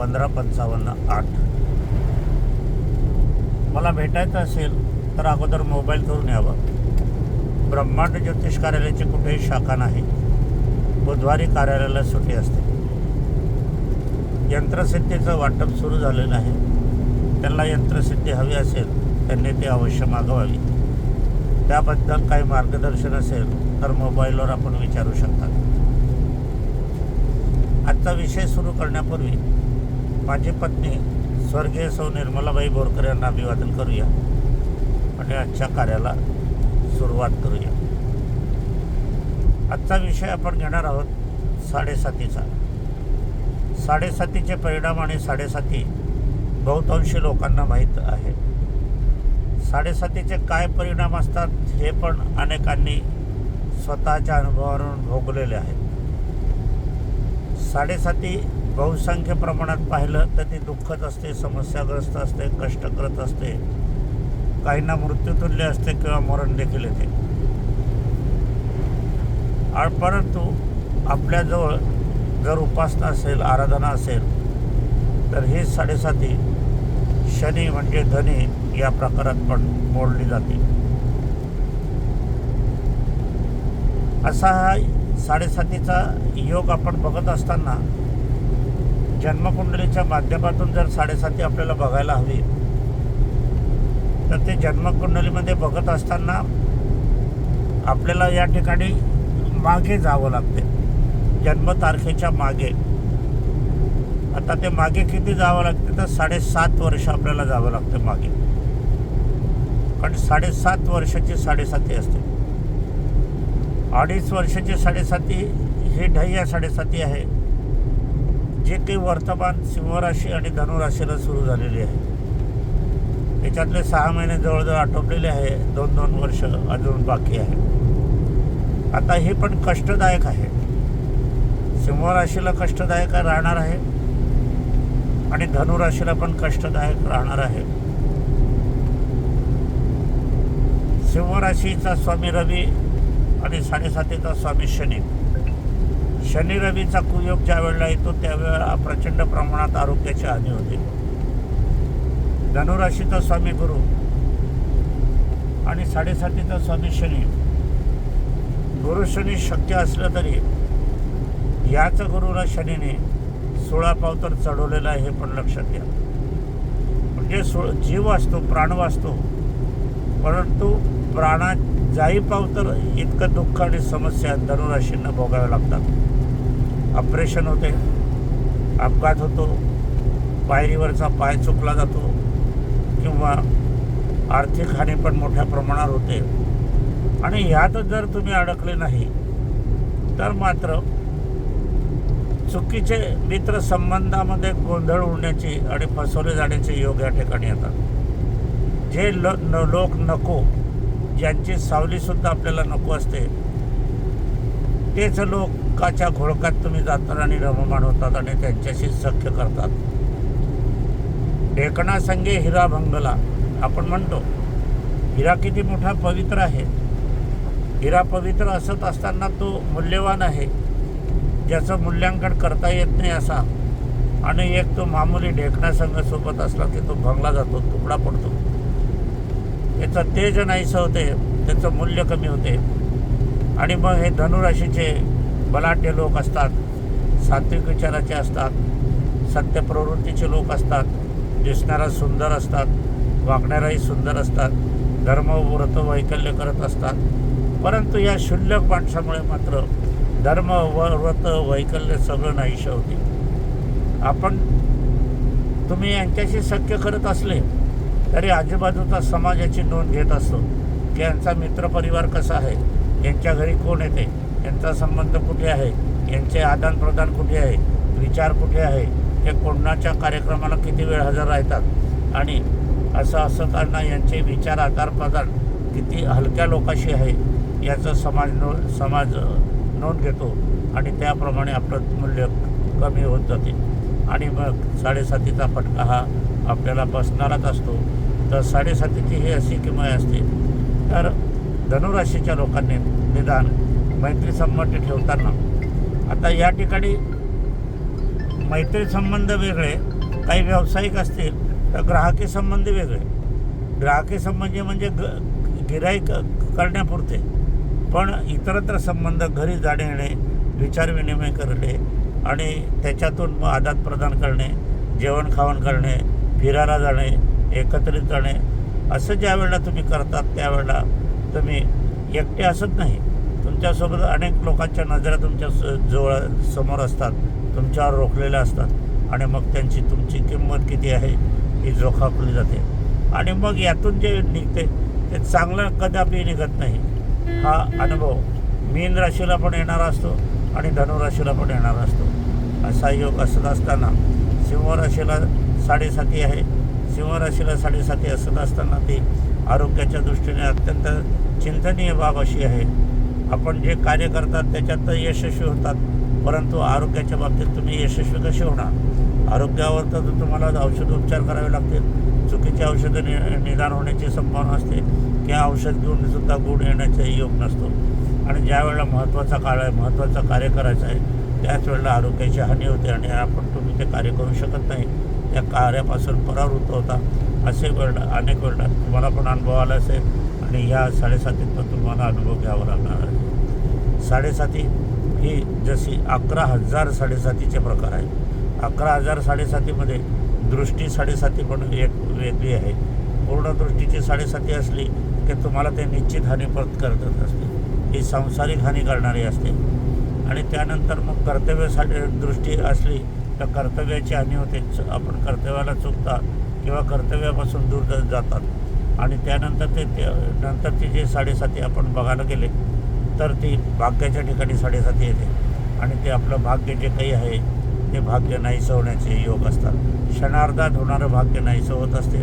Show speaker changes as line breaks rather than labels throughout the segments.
पंधरा पंचावन्न आठ. मला भेटायचं असेल तर अगोदर मोबाईल करून यावं. ब्रह्मांड ज्योतिष कार्यालयाची कुठेही शाखा नाही. बुधवारी कार्यालयाला सुट्टी असते. यंत्रसिद्धीचं वाटप सुरू झालेलं आहे. त्यांना यंत्रसिद्धी हवी असेल त्यांनी ती अवश्य मागवावी. त्याबद्दल काही मार्गदर्शन असेल तर मोबाईलवर आपण विचारू शकता. आजचा विषय सुरू करण्यापूर्वी माझी पत्नी स्वर्गीय सौ निर्मलाबाई बोरकर यांना अभिवादन करूया आणि आजच्या कार्याला सुरुवात करूया. आजचा विषय आपण घेणार आहोत साडेसातीचा. साडेसातीचे परिणाम आणि साडेसाती बहुतांशी लोकांना माहीत आहे. साडेसातीचे काय परिणाम असतात हे पण अनेकांनी स्वतःच्या अनुभवावरून भोगलेले आहेत. साडेसाती बहुसंख्य प्रमाणात पाहिलं तर ती दुःखद असते समस्याग्रस्त असते कष्ट करत असते. काहींना मृत्यूतुल्य असते किंवा मरण देखील येते. परंतु आपल्याजवळ जर उपासना असेल आराधना असेल तर ही साडेसाती शनी म्हणजे धनी या प्रकारात पण मोडली जाते. असा हा साडेसातीचा योग आपण बघत असताना जन्मकुंडलीच्या माध्यमातून जर साडेसाती आपल्याला बघायला हवी तर ते जन्मकुंडलीमध्ये बघत असताना आपल्याला या ठिकाणी मागे जावं लागते. जन्मतारखेच्या मागे. आता ते मागे किती जावं लागते? तर साडेसात वर्ष आपल्याला जावं लागतं मागे. कारण साडेसात वर्षाची साडेसाती असते. अडीच वर्षाची साडेसाती ही ढय्या साडेसाती आहे. जे काही वर्तमान सिंहराशी आणि धनुराशीला सुरू झालेली आहे. त्याच्यातले सहा महिने जवळजवळ आटोपलेले आहे. दोन दोन वर्ष अजून बाकी आहे. आता हे पण कष्टदायक आहे. सिंहराशीला कष्टदायक राहणार आहे. आणि धनुराशीला पण कष्टदायक राहणार आहे. सिंहराशीचा स्वामी रवी आणि साडेसातीचा स्वामी शनी. शनी रवीचा कुयोग ज्या वेळेला येतो त्यावेळेला प्रचंड प्रमाणात आरोग्याची हानी होते. धनुराशीचा स्वामी गुरु आणि साडेसातीचा स्वामी शनी. गुरु शनी शक्य असलं तरी याच गुरुला शनीने सोळा पावतर चढवलेला आहे हे पण लक्षात घ्या. म्हणजे सो जीव असतो प्राण वाचतो. परंतु प्राणात जाई पावतर इतकं दुःख आणि समस्या धनुराशींना भोगाव्या लागतात. ऑपरेशन होते अपघात होतो पायरीवरचा पाय चुकला जातो किंवा आर्थिक हानी पण मोठ्या प्रमाणात होते. आणि ह्यात जर तुम्ही अडकले नाही तर मात्र चुकीचे मित्र संबंधामध्ये गोंधळ उडण्याची आणि फसवले जाण्याचे योग या ठिकाणी येतात. जे ल न लोक नको ज्यांची सावलीसुद्धा आपल्याला नको असते तेच लोक लोकाच्या घोळकात तुम्ही जातात आणि रममाण होतात आणि त्यांच्याशी सख्य करतात. ढेकणा संगे हिरा भंगला आपण म्हणतो हिरा किती मोठा पवित्र आहे. हिरा पवित्र असत असताना तो मूल्यवान आहे ज्याचं मूल्यांकन करता येत नाही असा. आणि एक तो मामूली ढेकणा संघ सोबत असला की तो भंगला जातो तुकडा पडतो. त्याचं तेज नाहीसं होते त्याचं मूल्य कमी होते. आणि मग हे धनुराशीचे बलाढ्य लोक असतात सात्विक विचाराचे असतात सत्य प्रवृत्तीचे लोक असतात दिसणारा सुंदर असतात वागणाराही सुंदर असतात धर्म व्रत वैकल्य करत असतात. परंतु या क्षुल्लक माणसामुळे मात्र धर्म व व्रत वैकल्य सगळं नाहीशं होते. आपण तुम्ही यांच्याशी सख्य करत असले तरी आजूबाजूचा समाजाची नोंद घेत असतो की यांचा मित्रपरिवार कसा आहे यांच्या घरी कोण येते? यांचा संबंध कुठे आहे? यांचे आदानप्रदान कुठे आहे? विचार कुठे आहे? हे कोणाच्या कार्यक्रमाला किती वेळ हजर राहतात? आणि असं असताना यांचे विचार आदानप्रदान किती हलक्या लोकाशी आहे याचं समाज नो समाज नोंद घेतो. आणि त्याप्रमाणे आपलं मूल्य कमी होत जाते. आणि मग साडेसातीचा फटका हा आपल्याला बसणाराच असतो. तर साडेसातीची ही अशी किमय असते. तर धनुराशीच्या लोकांनी निदान मैत्री संबंध ठेवताना. आता या ठिकाणी मैत्री संबंध वेगळे काही व्यावसायिक असतील तर ग्राहकी संबंध वेगळे. ग्राहकी संबंधी म्हणजे ग गिराईक करण्यापुरते. पण इतरत्र संबंध घरी जाणे येणे विचारविनिमय करणे आणि त्याच्यातून मग आदान प्रदान करणे जेवण खावण करणे फिरायला जाणे एकत्रित जाणे असं ज्या वेळेला तुम्ही करतात त्यावेळेला तुम्ही एकटे असत नाही. तुमच्यासोबत अनेक लोकांच्या नजरा तुमच्या स- जवळ समोर असतात तुमच्यावर रोखलेल्या असतात आणि मग त्यांची तुमची किंमत किती आहे ही जोखापली जाते. आणि मग यातून जे निघते ते चांगलं कदापि निघत नाही. हा अनुभव मीन राशीला पण येणारा असतो आणि धनुराशीला पण येणारा असतो. असा योग असत असताना सिंहराशीला साडेसाती आहे. सिंह राशीला साडेसाती असत असताना ती आरोग्याच्या दृष्टीने अत्यंत चिंतनीय बाब अशी आहे. आपण जे कार्य करतात त्याच्यात तर यशस्वी होतात. परंतु आरोग्याच्या बाबतीत तुम्ही यशस्वी कसे होणार? आरोग्यावर तर तुम्हाला औषध उपचार करावे लागतील. चुकीचे औषधं नि निदान होण्याची संभावना असते. किंवा औषध घेऊन सुद्धा गुण येण्याचाही योग नसतो. आणि ज्या वेळेला महत्त्वाचा काळ आहे महत्त्वाचं कार्य करायचं आहे त्याच वेळेला आरोग्याची हानी होते आणि आपण तुम्ही ते कार्य करू शकत नाही. त्या कार्यापासून परावृत्त होता. असे वेळ अनेक वेळा तुम्हाला पण अनुभव आला असेल. आणि ह्या साडेसातीत पण तुम्हाला अनुभव घ्यावा लागणार आहे. साडेसाती ही जशी अकरा हजार साडेसातीचे प्रकार आहेत. अकरा हजार साडेसातीमध्ये दृष्टी साडेसाती पण एक वेगळी आहे. पूर्ण दृष्टीची साडेसाती असली की तुम्हाला ते निश्चित हानी परत करत असते. ही सांसारिक हानी करणारी असते. आणि त्यानंतर मग कर्तव्य साडे दृष्टी असली तर कर्तव्याची हानी होते. च- आपण कर्तव्याला चुकता किंवा कर्तव्यापासून दूर जातात. आणि त्यानंतर ते ते- जे साडेसाती आपण बघायला गेले तर ती भाग्याच्या ठिकाणी साडेसाती येते. आणि ते आपलं भाग्य जे काही आहे ते भाग्य नाहीसं होण्याचे योग असतात. क्षणार्धात होणारं भाग्य नाहीसं होत असते.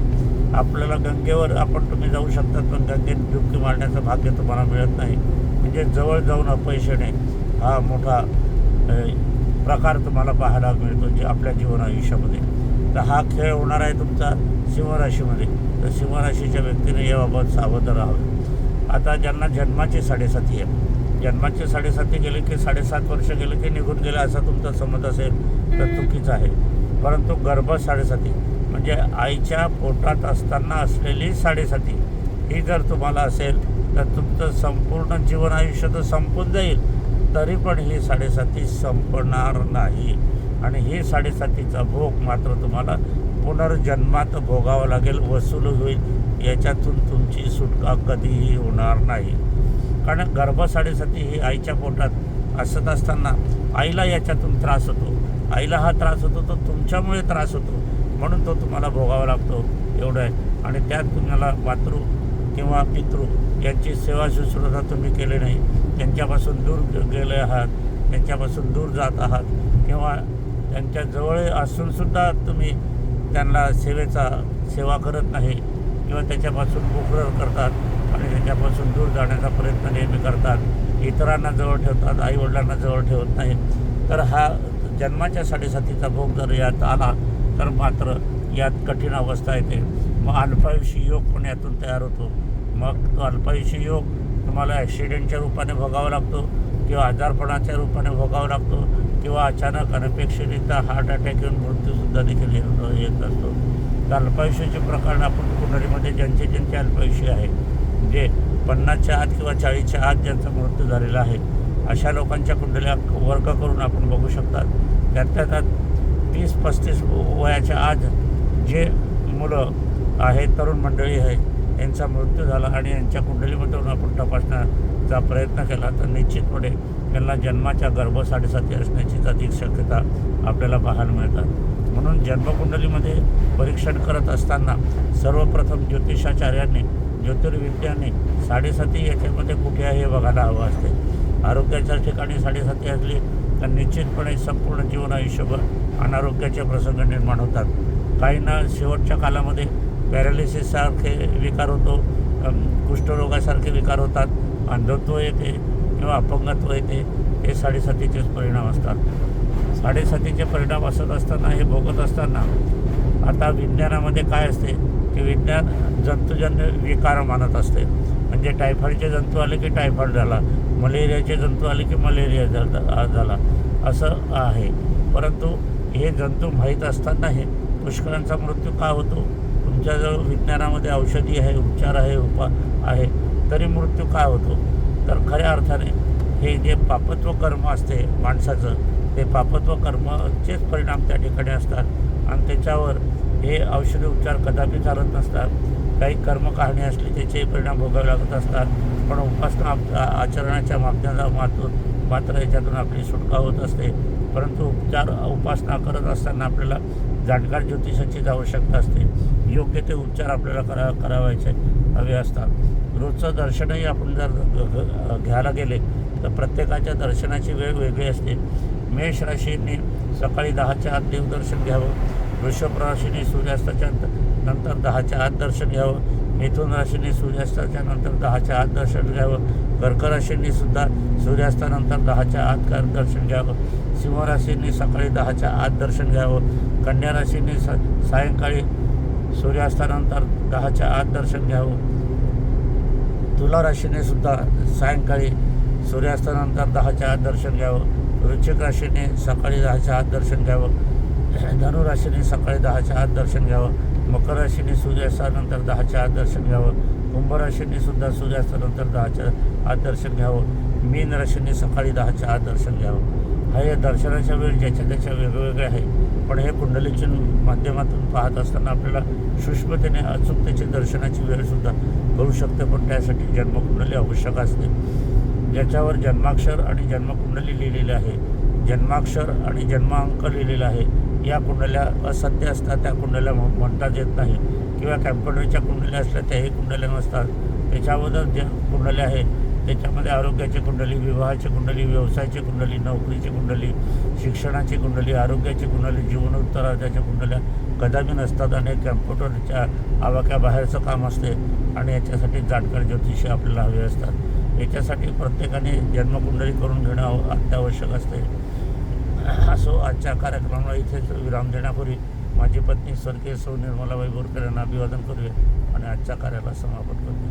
आपल्याला गंगेवर आपण तुम्ही जाऊ शकतात पण गंगेत डुबकी मारण्याचं भाग्य तुम्हाला मिळत नाही. म्हणजे जवळ जाऊन अपयश येणे हा मोठा प्रकार तुम्हाला पाहायला मिळतो जे आपल्या जीवन आयुष्यामध्ये. तर हा खेळ होणार आहे तुमचा सिंहराशीमध्ये. तर सिंहराशीच्या व्यक्तीने याबाबत सावध राहावे. आता ज्यांना जन्माची साडेसाती आहे. जन्माची साडेसाती गेले की साडेसात वर्ष गेले की निघून गेले असा तुमचा समज असेल तर चुकीचा आहे. परंतु गर्भ साडेसाती म्हणजे आईच्या पोटात असताना असलेली साडेसाती ही जर तुम्हाला असेल तर तुमचं संपूर्ण जीवन आयुष्य तर संपून जाईल. तरी पण ही साडेसाती संपणार नाही. आणि ही साडेसातीचा भोग मात्र तुम्हाला पुनर्जन्मात भोगावं लागेल वसूल होईल याच्यातून तुमची सुटका कधीही होणार नाही. कारण गर्भसाडेसती ही आईच्या पोटात असत असताना आईला याच्यातून त्रास होतो. आईला हा त्रास होतो तो तुमच्यामुळे त्रास होतो. म्हणून तो तुम्हाला भोगावा लागतो. एवढं आहे. आणि त्यात तुम्हाला मातृ किंवा पितृ यांची सेवा शुश्रूषा तुम्ही केली नाही. त्यांच्यापासून दूर गेले आहात. त्यांच्यापासून दूर जात आहात. किंवा त्यांच्या जवळ असूनसुद्धा तुम्ही त्यांना सेवेचा सेवा करत नाही किंवा त्याच्यापासून मुखर करतात आणि त्याच्यापासून दूर जाण्याचा प्रयत्न नेहमी करतात. इतरांना जवळ ठेवतात आईवडिलांना जवळ ठेवत नाही. तर हा जन्माच्या साडेसातीचा भोग जर यात आला तर मात्र यात कठीण अवस्था येते. मग अल्पायुषी योग पण यातून तयार होतो. मग तो अल्पायुषी योग तुम्हाला ॲक्सिडेंटच्या रूपाने भोगावा लागतो किंवा आजारपणाच्या रूपाने भोगावा लागतो. किंवा अचानक अनपेक्षितरित्या हार्ट अटॅक येऊन मृत्यूसुद्धा देखील येत येत असतो. तर अल्पायुष्याचे प्रकरण आपण कुंडलीमध्ये ज्यांचे ज्यांचे अल्पायुष्य आहे जे पन्नासच्या आत किंवा चाळीसच्या आत ज्यांचा मृत्यू झालेला आहे अशा लोकांच्या कुंडल्या वर्ग करून आपण बघू शकतात. त्यातल्या त्यात तीस पस्तीस वयाच्या आज जे मुलं आहेत तरुण मंडळी आहे यांचा मृत्यू झाला आणि यांच्या कुंडलीमधून आपण तपासणार चा प्रयत्न केला तर निश्चितपणे त्यांना जन्माच्या गर्भ साडेसाती असण्याचीच अधिक शक्यता आपल्याला पाहायला मिळतात. म्हणून जन्मकुंडलीमध्ये परीक्षण करत असताना सर्वप्रथम ज्योतिषाचार्यांनी ज्योतिर्विद्याने साडेसाती याच्यामध्ये कुठे आहे हे बघायला हवं असते. आरोग्याच्या ठिकाणी साडेसाती असली तर निश्चितपणे संपूर्ण जीवन आयुष्यभर अनारोग्याचे प्रसंग निर्माण होतात. काहींना शेवटच्या कालामध्ये पॅरालिसिससारखे विकार होतो कुष्ठरोगासारखे विकार होतात. अंधत्व येते किंवा अपंगत्व येते हे साडेसातीचेच परिणाम असतात. साडेसातीचे परिणाम असत असताना हे भोगत असताना आता विज्ञानामध्ये काय असते की विज्ञान जंतुजन्य विकार मानत असते. म्हणजे टायफॉईडचे जंतू आले की टायफॉईड झाला मलेरियाचे जंतू आले की मलेरिया झाला झाला. असं आहे. परंतु हे जंतू माहीत असतानाही पुष्कळांचा मृत्यू का होतो? तुमच्याजवळ विज्ञानामध्ये औषधी आहे उपचार आहे उपा आहे. तरी मृत्यू काय होतो? तर खऱ्या अर्थाने हे जे पापत्व कर्म असते माणसाचं ते पापत्व कर्मचेच परिणाम त्या ठिकाणी असतात. आणि त्याच्यावर हे औषधी उपचार कदापि चालत नसतात. काही कर्मकाहाणी असली त्याचे परिणाम भोगावे लागत असतात. पण उपासना आचरणाच्या माध्यमातून मात्र याच्यातून आपली सुटका होत असते. परंतु उपचार उपासना करत असताना आपल्याला जाणकार ज्योतिषाचीच आवश्यकता असते. योग्य ते उपचार आपल्याला करा करावायचे हवे असतात. रोजचं दर्शनही आपण जर घ्यायला गेले तर प्रत्येकाच्या दर्शनाची वेळ वेगळी असते. मेष राशीने सकाळी दहाच्या आत देवदर्शन घ्यावं वृषभ राशीने सूर्यास्ताच्या नंतर- दहाच्या आत दर्शन घ्यावं मिथुन राशीने सूर्यास्ताच्या नंतर दहाच्या आत दर्शन घ्यावं कर्क राशींनी सुद्धा सूर्यास्तानंतर दहाच्या आत दर्शन घ्यावं सिंहराशींनी सकाळी दहाच्या आत दर्शन घ्यावं कन्या राशींनी स सायंकाळी सूर्यास्तानंतर दहाच्या आत दर्शन घ्यावं तुला राशीने सुद्धा सायंकाळी सूर्यास्तानंतर दहाच्या आत दर्शन घ्यावं. वृश्चिक राशीने सकाळी दहाच्या आत दर्शन घ्यावं. धनु राशीने सकाळी दहाच्या आत दर्शन घ्यावं. मकर राशीने सूर्यास्तानंतर दहाच्या आत दर्शन घ्यावं. कुंभराशीने सुद्धा सूर्यास्तानंतर दहाच्या आत दर्शन घ्यावं. मीन राशीने सकाळी दहाच्या आत दर्शन घ्यावं. हा या दर्शनाच्या वेळ ज्याच्या त्याच्या वेगवेगळे आहे पण हे कुंडलीच्या माध्यमातून पाहत असताना आपल्याला सूक्ष्मतेने अचूकतेचे दर्शनाची वेळसुद्धा करू शकते पण त्यासाठी जन्मकुंडली आवश्यक असते. ज्याच्यावर जन्माक्षर आणि जन्मकुंडली लिहिलेली आहे जन्माक्षर आणि जन्मांक लिहिलेला आहे या कुंडल्या असत्य असतात त्या कुंडल्या म्ह- म्हणताच येत नाही. किंवा कॅम्प्युटरच्या कुंडल्या असल्या त्याही कुंडल्या नसतात. त्याच्याबद्दल जे कुंडल्या आहे त्याच्यामध्ये आरोग्याची कुंडली विवाहाची कुंडली व्यवसायाची कुंडली नोकरीची कुंडली शिक्षणाची कुंडली आरोग्याची कुंडली जीवनोत्तराच्या कुंडल्या कदापि नसतात आणि कॅम्प्युटरच्या आवाक्याबाहेरचं काम असते आणि याच्यासाठी जाणकार ज्योतिषी आपल्याला हवे असतात. याच्यासाठी प्रत्येकाने जन्मकुंडली करून घेणं अत्यावश्यक असते. असो आजच्या कार्यक्रमाला इथेच विराम देण्यापूर्वी माझी पत्नी स्वर्गीय सौ निर्मलाबाई बोरकर यांना अभिवादन करूया आणि आजच्या कार्याला समापन करूया.